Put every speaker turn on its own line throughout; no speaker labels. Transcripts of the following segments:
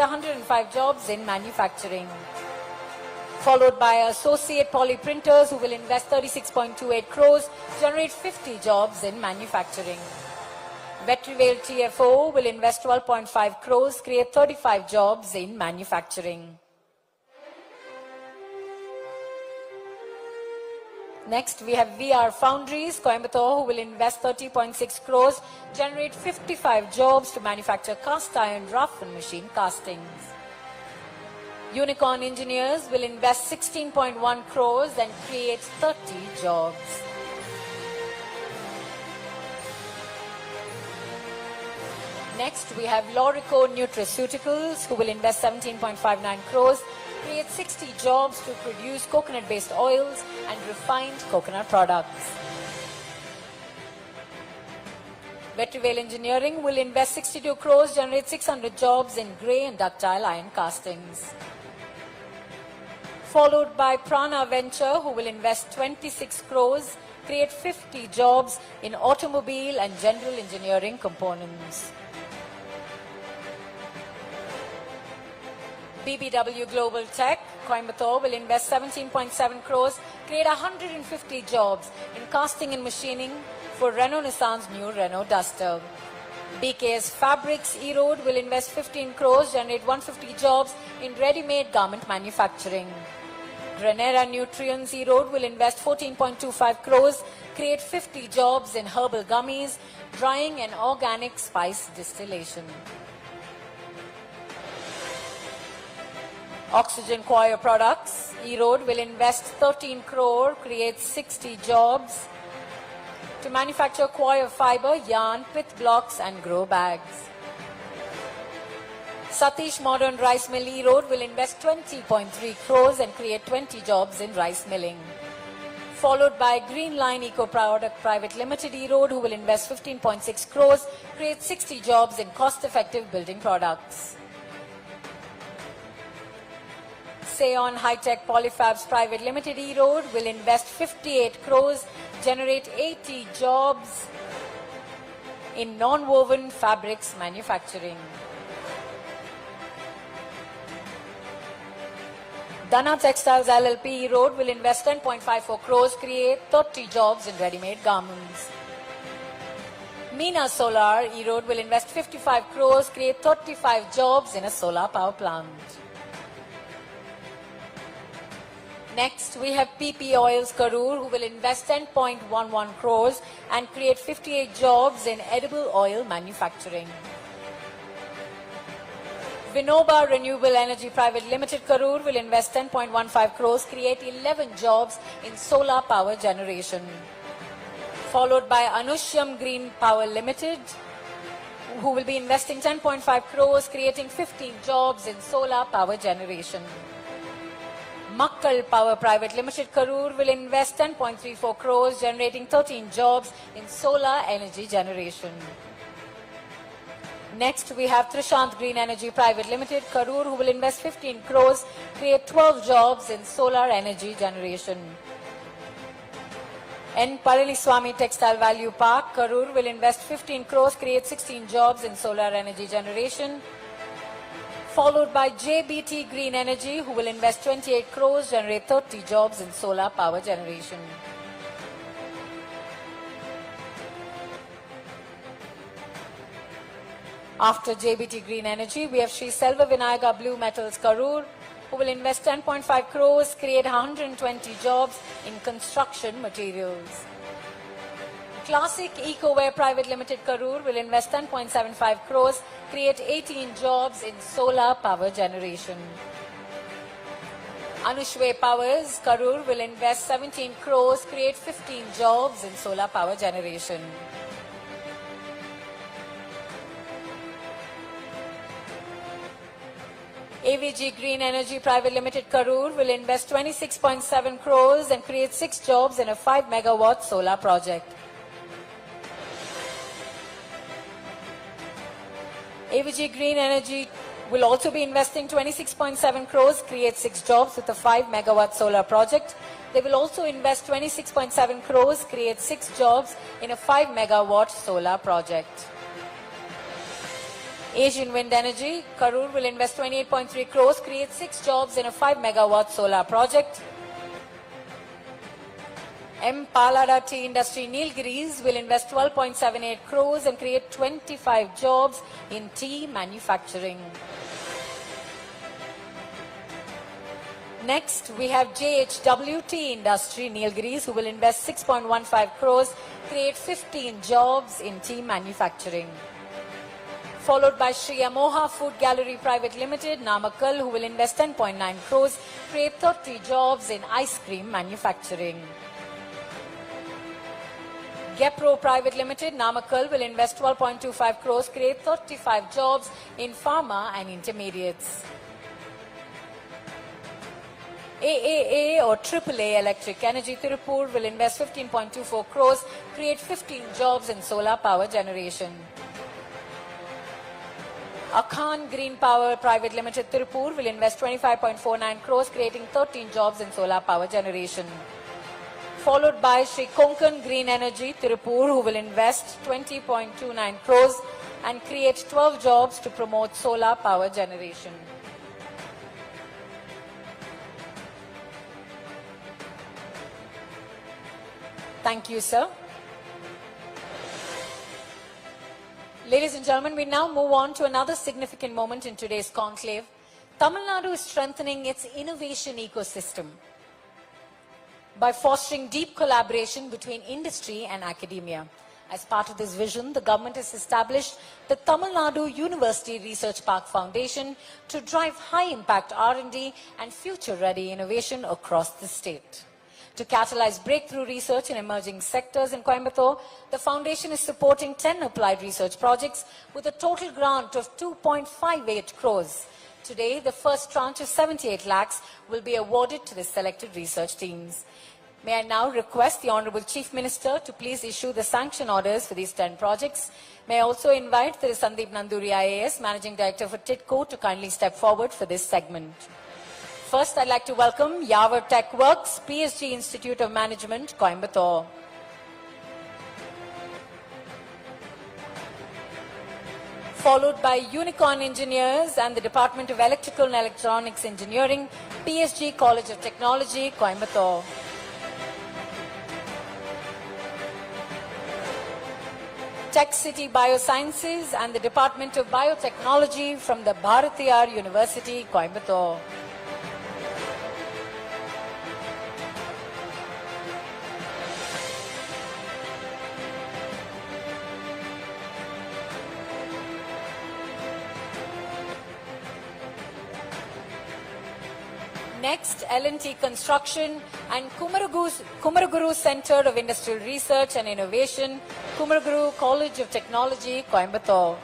105 jobs in manufacturing. Followed by Associate Poly Printers who will invest 36.28 crores, generate 50 jobs in manufacturing. Vetrivail TFO will invest 12.5 crores, create 35 jobs in manufacturing. Next, we have VR Foundries, Coimbatore, who will invest 30.6 crores, generate 55 jobs to manufacture cast iron rough and machine castings. Unicorn Engineers will invest 16.1 crores and create 30 jobs. Next, we have Lorico Nutraceuticals, who will invest 17.59 crores, create 60 jobs to produce coconut-based oils and refined coconut products. Vetrivail Engineering will invest 62 crores, generate 600 jobs in grey and ductile iron castings. Followed by Prana Venture, who will invest 26 crores, create 50 jobs in automobile and general engineering components. BBW Global Tech, Coimbatore will invest 17.7 crores, create 150 jobs in casting and machining for Renault Nissan's new Renault Duster. BKS Fabrics Erode will invest 15 crores, generate 150 jobs in ready-made garment manufacturing. Granera Nutrients Erode will invest 14.25 crores, create 50 jobs in herbal gummies, drying and organic spice distillation. Oxygen Coir Products, Erode will invest 13 crore, create 60 jobs to manufacture coir fiber, yarn, pith blocks and grow bags. Satish Modern Rice Mill Erode will invest 20.3 crores and create 20 jobs in rice milling. Followed by Green Line Eco Product Private Limited Erode who will invest 15.6 crores, create 60 jobs in cost-effective building products. Seon High-Tech Polyfabs Private Limited E-Road will invest 58 crores, generate 80 jobs in non-woven fabrics manufacturing. Dana Textiles LLP Erode will invest 10.54 crores, create 30 jobs in ready-made garments. Meena Solar E Road will invest 55 crores, create 35 jobs in a solar power plant. Next, we have PP Oils Karur who will invest 10.11 crores and create 58 jobs in edible oil manufacturing. Vinoba Renewable Energy Private Limited Karur will invest 10.15 crores, create 11 jobs in solar power generation. Followed by Anushyam Green Power Limited, who will be investing 10.5 crores, creating 15 jobs in solar power generation. Makkal Power Private Limited Karur will invest 10.34 crores, generating 13 jobs in solar energy generation. Next, we have Trishant Green Energy Private Limited, Karur, who will invest 15 crores, create 12 jobs in solar energy generation. N. Swami Textile Value Park, Karur, will invest 15 crores, create 16 jobs in solar energy generation. Followed by JBT Green Energy, who will invest 28 crores, generate 30 jobs in solar power generation. After JBT Green Energy, we have Sri Selva Vinayaga Blue Metals Karur, who will invest 10.5 crores, create 120 jobs in construction materials. Classic Ecoware Private Limited Karur will invest 10.75 crores, create 18 jobs in solar power generation. Anushwe Powers Karur will invest 17 crores, create 15 jobs in solar power generation. AVG Green Energy Private Limited Karur will invest 26.7 crores and create 6 jobs in a 5 megawatt solar project. AVG Green Energy will also be investing 26.7 crores, create 6 jobs with a 5 megawatt solar project. They will also invest 26.7 crores, create 6 jobs in a 5 megawatt solar project. Asian Wind Energy, Karur will invest 28.3 crores, create six jobs in a 5 megawatt solar project. M. Palada Tea Industry Nilgiris will invest 12.78 crores and create 25 jobs in tea manufacturing. Next, we have JHWT Industry Neil Nilgiris who will invest 6.15 crores, create 15 jobs in tea manufacturing. Followed by Sri Amoha Food Gallery Private Limited, Namakkal, who will invest 10.9 crores, create 30 jobs in ice cream manufacturing. Gepro Private Limited, Namakkal, will invest 12.25 crores, create 35 jobs in pharma and intermediates. AAA or AAA Electric Energy Tirupur will invest 15.24 crores, create 15 jobs in solar power generation. Akhan Green Power Private Limited Tirupur will invest 25.49 crores, creating 13 jobs in solar power generation. Followed by Sri Konkan Green Energy Tirupur, who will invest 20.29 crores and create 12 jobs to promote solar power generation. Thank you, sir. Ladies and gentlemen, we now move on to another significant moment in today's conclave. Tamil Nadu is strengthening its innovation ecosystem by fostering deep collaboration between industry and academia. As part of this vision, the government has established the Tamil Nadu University Research Park Foundation to drive high-impact R&D and future-ready innovation across the state. To catalyze breakthrough research in emerging sectors in Coimbatore, the foundation is supporting 10 applied research projects with a total grant of 2.58 crores. Today, the first tranche of 78 lakhs will be awarded to the selected research teams. May I now request the Honorable Chief Minister to please issue the sanction orders for these 10 projects. May I also invite the Sandeep Nanduri IAS, Managing Director for TITCO, to kindly step forward for this segment. First, I'd like to welcome Yavar Tech Works, PSG Institute of Management, Coimbatore. Followed by Unicorn Engineers and the Department of Electrical and Electronics Engineering, PSG College of Technology, Coimbatore. Tech City Biosciences and the Department of Biotechnology from the Bharatiyar University, Coimbatore. L&T Construction and Kumaraguru, Center of Industrial Research and Innovation, Kumaraguru College of Technology, Coimbatore.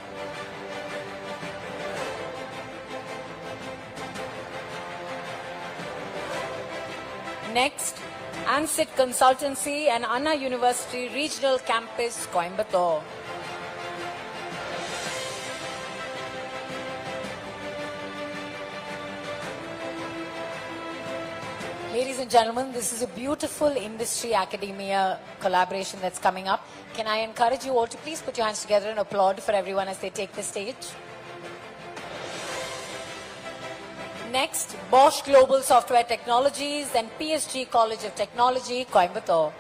Next, ANSIT Consultancy and Anna University Regional Campus, Coimbatore. Ladies and gentlemen, this is a beautiful industry academia collaboration that's coming up. Can I encourage you all to please put your hands together and applaud for everyone as they take the stage? Next, Bosch Global Software Technologies and PSG College of Technology, Coimbatore.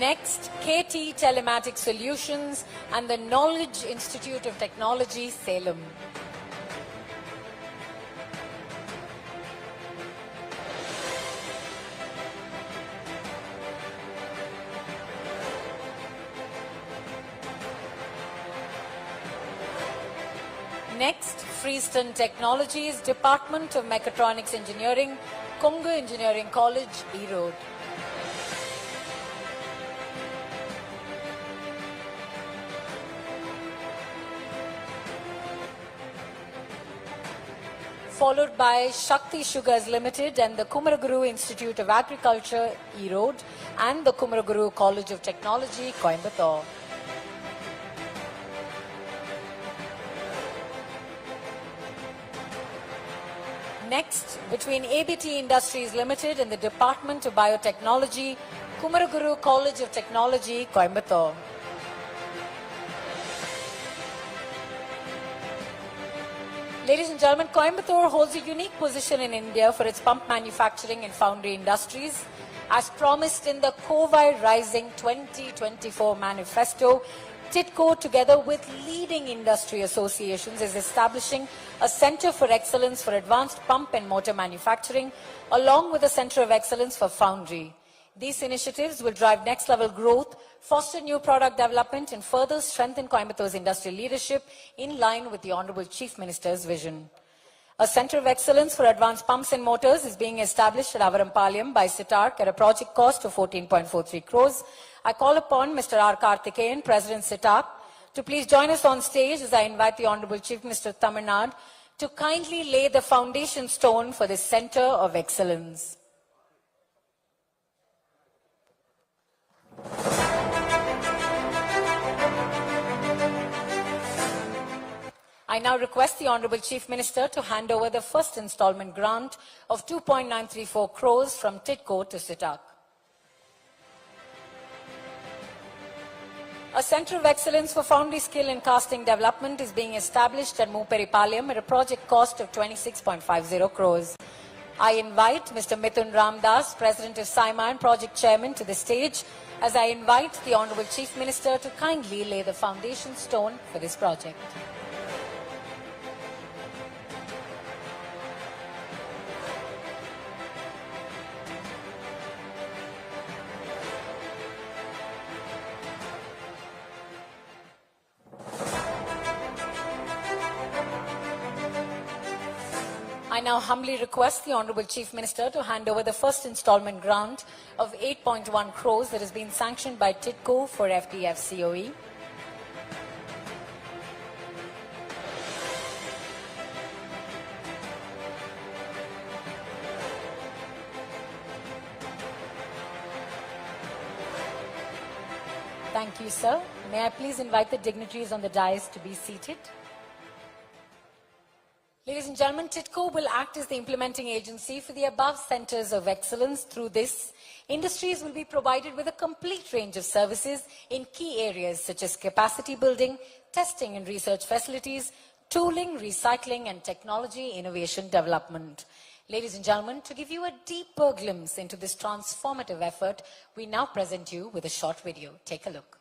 Next, KT Telematic Solutions and the Knowledge Institute of Technology, Salem. Next, Freeston Technologies, Department of Mechatronics Engineering, Kongu Engineering College, Erode. followed by Shakti Sugars Limited and the Kumaraguru Institute of Agriculture, Erode, and the Kumaraguru College of Technology, Coimbatore. Next, between ABT Industries Limited and the Department of Biotechnology, Kumaraguru College of Technology, Coimbatore. Ladies and gentlemen, Coimbatore holds a unique position in India for its pump manufacturing and foundry industries. As promised in the Kovai Rising 2024 manifesto, TITCO, together with leading industry associations, is establishing a center for excellence for advanced pump and motor manufacturing, along with a center of excellence for foundry. These initiatives will drive next level growth, foster new product development, and further strengthen Coimbatore's industrial leadership in line with the Honorable Chief Minister's vision. A center of excellence for advanced pumps and motors is being established at Avarampalayam by CITARC at a project cost of 14.43 crores. I call upon Mr. R. Karthikeyan, President CITARC, to please join us on stage as I invite the Honorable Chief Minister of Tamil Nadu to kindly lay the foundation stone for this center of excellence. I now request the Honorable Chief Minister to hand over the first installment grant of 2.934 crores from TITCO to SITAC. A Centre of Excellence for Foundry Skill and Casting Development is being established at Muperipalayam at a project cost of 26.50 crores. I invite Mr. Mithun Ramdas, President of SIMA and Project Chairman, to the stage as I invite the Honorable Chief Minister to kindly lay the foundation stone for this project. I now humbly request the Honorable Chief Minister to hand over the first installment grant of 8.1 crores that has been sanctioned by TITCO for FDFCOE. Thank you, sir. May I please invite the dignitaries on the dais to be seated? Ladies and gentlemen, TITCO will act as the implementing agency for the above centers of excellence. Through this, industries will be provided with a complete range of services in key areas such as capacity building, testing and research facilities, tooling, recycling, and technology innovation development. Ladies and gentlemen, to give you a deeper glimpse into this transformative effort, we now present you with a short video. Take a look.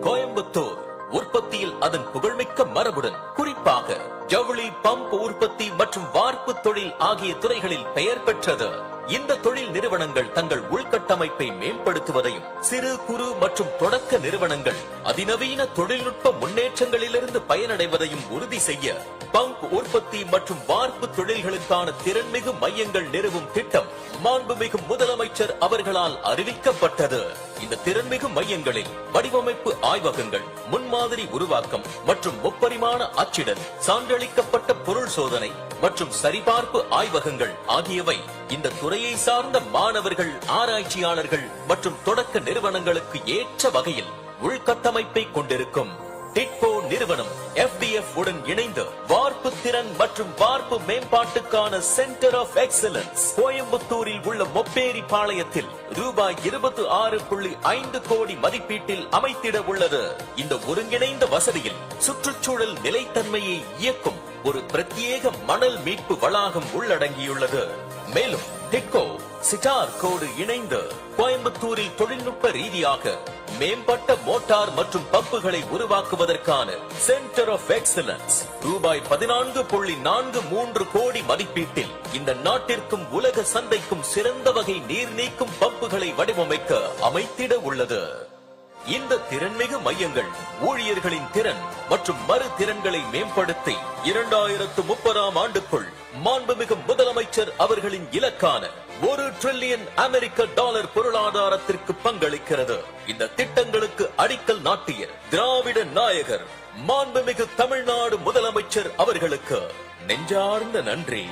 Coimbatore உற்பத்தியில் அதன் புகழ்மிக்க மரபுடன் குறிப்பாக ஜவுளி pump உற்பத்தி மற்றும் வார்ப்பு தொழில் ஆகிய துறைகளில் பெயர் பெற்றது. இந்த தொழில் நிறுவனங்கள் தங்கள் உள்கட்டமைப்பை மேம்படுத்துவதையும் சிறு குறு மற்றும் தொடக்க நிறுவனங்கள் அதிநவீன தொழில்நுட்ப முன்னேற்றங்களிலிருந்து பயனடைவதையும் உறுதி செய்ய பங்க் உற்பத்தி மற்றும் வார்ப்பு தொழில்களுக்கான திறன்மிகு மையங்கள் நிறுவும் திட்டம் மாண்புமிகு முதலமைச்சர் அவர்களால் அறிவிக்கப்பட்டது. இந்த திறன்மிகு மையங்களில் வடிவமைப்பு ஆய்வகங்கள் முன்மாதிரி உருவாக்கம் மற்றும் முப்பரிமாண அச்சிடல் சான்றளிக்கப்பட்ட பொருள் சோதனை மற்றும் சரிபார்ப்பு ஆய்வகங்கள் ஆகியவை இந்த துறையை சார்ந்த மாணவர்கள் ஆராய்ச்சியாளர்கள் மற்றும் தொடக்க நிறுவனங்களுக்கு ஏற்ற வகையில் உள்கட்டமைப்பை கொண்டிருக்கும். டிட்கோ நிறுவனம் FDF உடன் இணைந்து வார்ப்பு திறன் மற்றும் வார்ப்பு மேம்பாட்டுக்கான சென்டர் ஆஃப் எக்ஸலன்ஸ் கோயம்புத்தூரில் உள்ள மொப்பேரி பாளையத்தில் ரூபாய் இருபத்தி ஆறு புள்ளி ஐந்து கோடி மதிப்பீட்டில் அமைத்திட உள்ளது. இந்த ஒருங்கிணைந்த வசதியில் சுற்றுச்சூழல் நிலைத்தன்மையை இயக்கும் ஒரு பிரத்யேக மணல் மீட்பு வளாகம் உள்ளடங்கியுள்ளது. மேலும் டிட்கோ சிட்டார் கோடு இணைந்து கோயம்புத்தூரில் தொழில்நுட்ப ரீதியாக மேம்பட்ட மோட்டார் மற்றும் பம்புகளை உருவாக்குவதற்கான சென்டர் ஆஃப் எக்ஸலன்ஸ் ரூபாய் பதினான்கு புள்ளி நான்கு மூன்று கோடி மதிப்பீட்டில் இந்த நாட்டிற்கும் உலக சந்தைக்கும் சிறந்த வகை நீர் நீக்கும் பம்புகளை வடிவமைக்க அமைத்திட உள்ளது. இந்த திறன்மிகு மையங்கள் ஊழியர்களின் திறன் மற்றும் மறு திறன்களை மேம்படுத்தி இரண்டாயிரத்து முப்பதாம் ஆண்டுக்குள் மாண்புமிகு முதலமைச்சர் அவர்களின் இலக்கான ஒரு டிரில்லியன் அமெரிக்க டாலர் பொருளாதாரத்திற்கு பங்களிக்கிறது. இந்த திட்டங்களுக்கு அடிக்கல் நாட்டிய திராவிட நாயகர் மாண்புமிகு தமிழ்நாடு முதலமைச்சர் அவர்களுக்கு நெஞ்சார்ந்த நன்றி.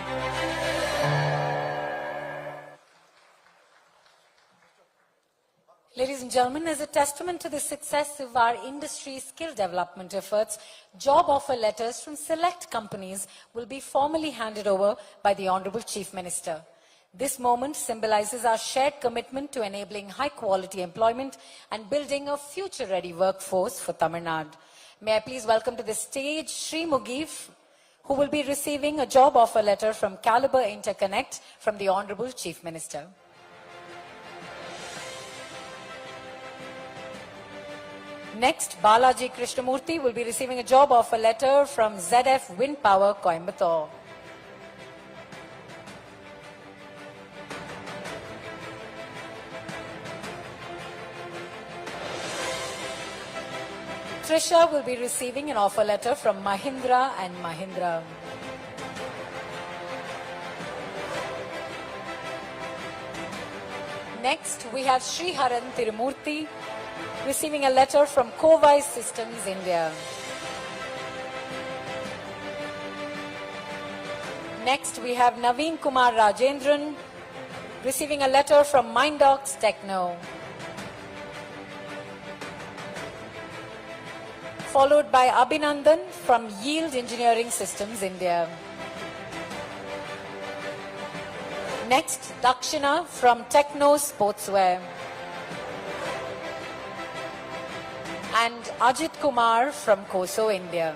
Ladies and gentlemen, as a testament to the success of our industry skill development efforts, job offer letters from select companies will be formally handed over by the Honorable Chief Minister. This moment symbolizes our shared commitment to enabling high quality employment and building a future ready workforce for Tamil Nadu. May I please welcome to the stage Sri Mugif, who will be receiving a job offer letter from Caliber Interconnect from the Honorable Chief Minister. Next, Balaji Krishnamurthy will be receiving a job offer letter from ZF Wind Power Coimbatore. Trisha will be receiving an offer letter from Mahindra and Mahindra. Next, we have Sriharan Tirumurthy receiving a letter from Kovai Systems India. Next, we have Naveen Kumar Rajendran receiving a letter from Mindox Techno. Followed by Abhinandan from Yield Engineering Systems India. Next, Dakshina from Techno Sportswear. And Ajit Kumar from Koso, India.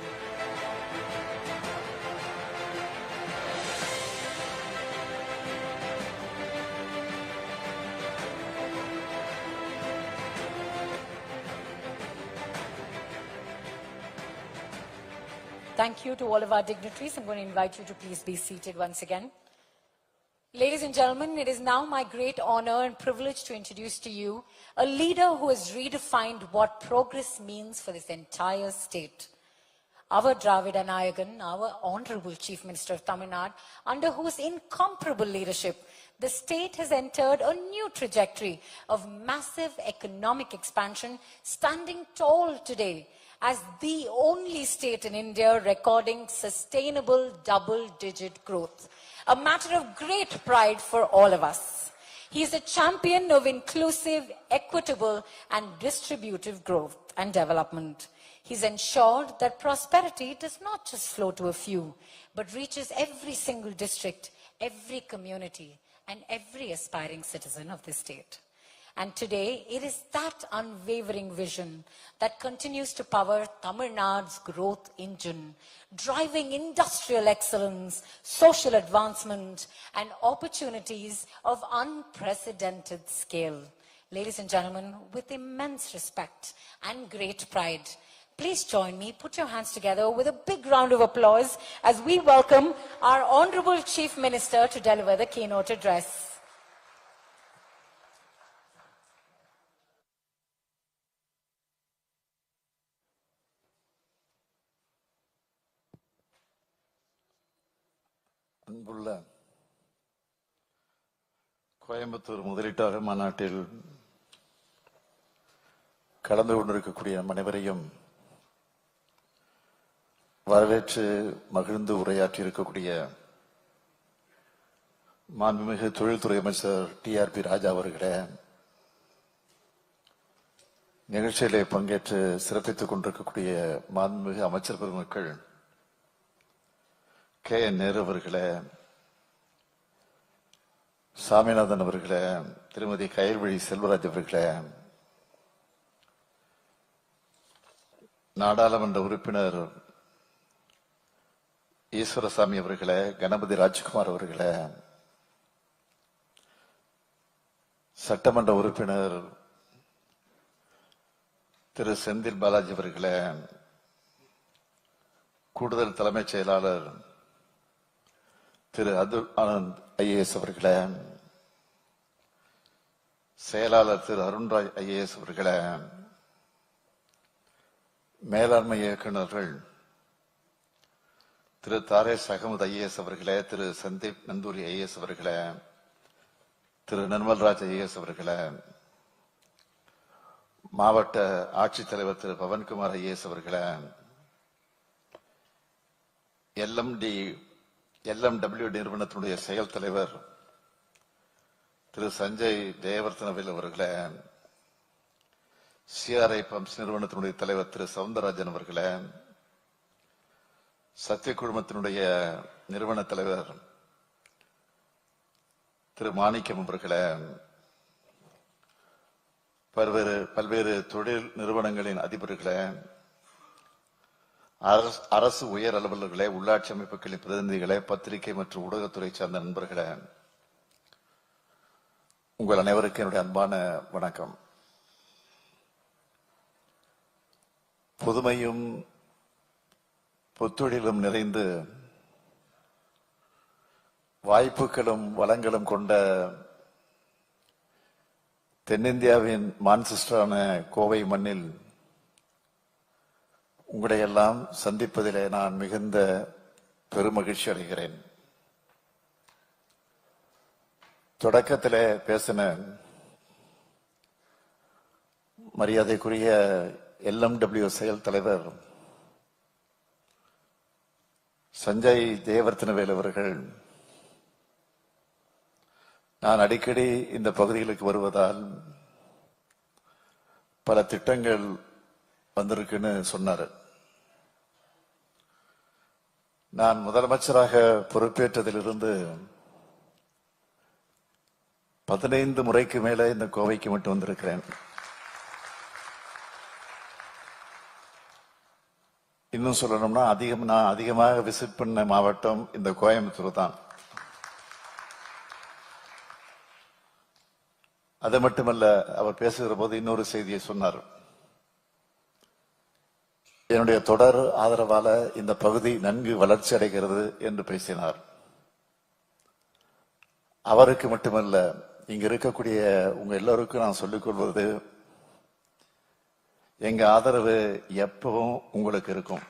Thank you to all of our dignitaries. I'm going to invite you to please be seated once again. Ladies and gentlemen, it is now my great honor and privilege to introduce to you a leader who has redefined what progress means for this entire state. Our Dravida Nayagan, our Honorable Chief Minister of Tamil Nadu, under whose incomparable leadership, the state has entered a new trajectory of massive economic expansion, standing tall today as the only state in India recording sustainable double digit growth a matter of great pride for all of us. He is a champion of inclusive, equitable, and distributive growth and development. He's ensured that prosperity does not just flow to a few, but reaches every single district, every community, and every aspiring citizen of this state. And today, it is that unwavering vision that continues to power Tamil Nadu's growth engine, driving industrial excellence, social advancement, and opportunities of unprecedented scale. Ladies and gentlemen, with immense respect and great pride, please join me, put your hands together with a big round of applause as we welcome our Honorable Chief Minister to deliver the keynote address.
Coimbatore முதலீட்டாளர் மாநாட்டில் கலந்து கொண்டிருக்கக்கூடிய அனைவரையும் வரவேற்று மகிழ்ந்து உரையாற்றி இருக்கக்கூடிய மாண்புமிகு தொழில்துறை அமைச்சர் டி ஆர் பி ராஜா அவர்களே நிகழ்ச்சியிலே பங்கேற்று சிறப்பித்துக் கொண்டிருக்கக்கூடிய மாண்புமிகு அமைச்சர் பெருமக்கள் கே என் நேரு அவர்களே சாமிநாதன் அவர்களே திருமதி கயல்வழி செல்வராஜ் அவர்களே நாடாளுமன்ற உறுப்பினர் ஈஸ்வரசாமி அவர்களே கணபதி ராஜ்குமார் அவர்களே சட்டமன்ற உறுப்பினர் திரு செந்தில் பாலாஜி அவர்களே கூடுதல் தலைமைச் செயலாளர் திரு அதுல் ஆனந்த் ஐஏஎஸ் அவர்களே செயலாளர் திரு அருண்ராஜ் ஐஏஎஸ் அவர்களே மேலாண்மை இயக்குநர்கள் திரு தாரேஷ் அகமது ஐஏஎஸ் அவர்களே திரு சந்தீப் நந்தூரி ஐஏஎஸ் அவர்களே திரு நிர்மல்ராஜ் ஐஏஎஸ் அவர்களே மாவட்ட ஆட்சித்தலைவர் திரு பவன்குமார் ஐஏஎஸ் அவர்களே எல்எம்டி எல்எம்டபிள்யூ நிறுவனத்தினுடைய செயல் தலைவர் திரு சஞ்சய் ஜெயவர்த்தனவில் அவர்களே சிஆர்ஐ பம்ப்ஸ் நிறுவனத்தினுடைய தலைவர் திரு சவுந்தரராஜன் அவர்களே சத்திய குழுமத்தினுடைய நிறுவன தலைவர் திரு மாணிக்கம் அவர்களே பல்வேறு பல்வேறு தொழில் நிறுவனங்களின் அதிபர்களே அரசு- அரசு உயர் அலுவலர்களே உள்ளாட்சி அமைப்புகளின் பிரதிநிதிகளே பத்திரிகை மற்றும் ஊடகத்துறை சார்ந்த நண்பர்களே உங்கள் அனைவருக்கும் என்னுடைய அன்பான வணக்கம். புதுமையும் புத்தொழிலும் நிறைந்து வாய்ப்புகளும் வளங்களும் கொண்ட தென்னிந்தியாவின் மான்செஸ்டரான கோவை மண்ணில் உங்களை எல்லாம் சந்திப்பதிலே நான் மிகுந்த பெருமகிழ்ச்சி அடைகிறேன். தொடக்கத்திலே பேசின மரியாதைக்குரிய எல்எம்டபிள்யூ செயல் தலைவர் சஞ்சய் ஜெயவர்த்தனவேல் அவர்கள் நான் அடிக்கடி இந்த பகுதிகளுக்கு வருவதால் பல திட்டங்கள் வந்திருக்குன்னு சொன்னார். நான் முதலமைச்சராக பொறுப்பேற்றதிலிருந்து பதினைந்து முறைக்கு மேல இந்த கோவைக்கு மட்டும் வந்திருக்கிறேன். இன்னும் சொல்லணும்னா அதிகம் நான் அதிகமாக விசிட் பண்ண மாவட்டம் இந்த கோயம்புத்தூர் தான். அது மட்டுமல்ல அவர் பேசுகிற போது இன்னொரு செய்தியை சொன்னார். என்னுடைய தொடர் ஆதரவால இந்த பகுதி நன்கு வளர்ச்சி அடைகிறது என்று பேசினார். அவருக்கு மட்டுமல்ல இங்க இருக்கக்கூடிய உங்க எல்லோருக்கும் நான் சொல்லிக் கொள்வது எங்க ஆதரவு எப்பவும் உங்களுக்கு இருக்கும்.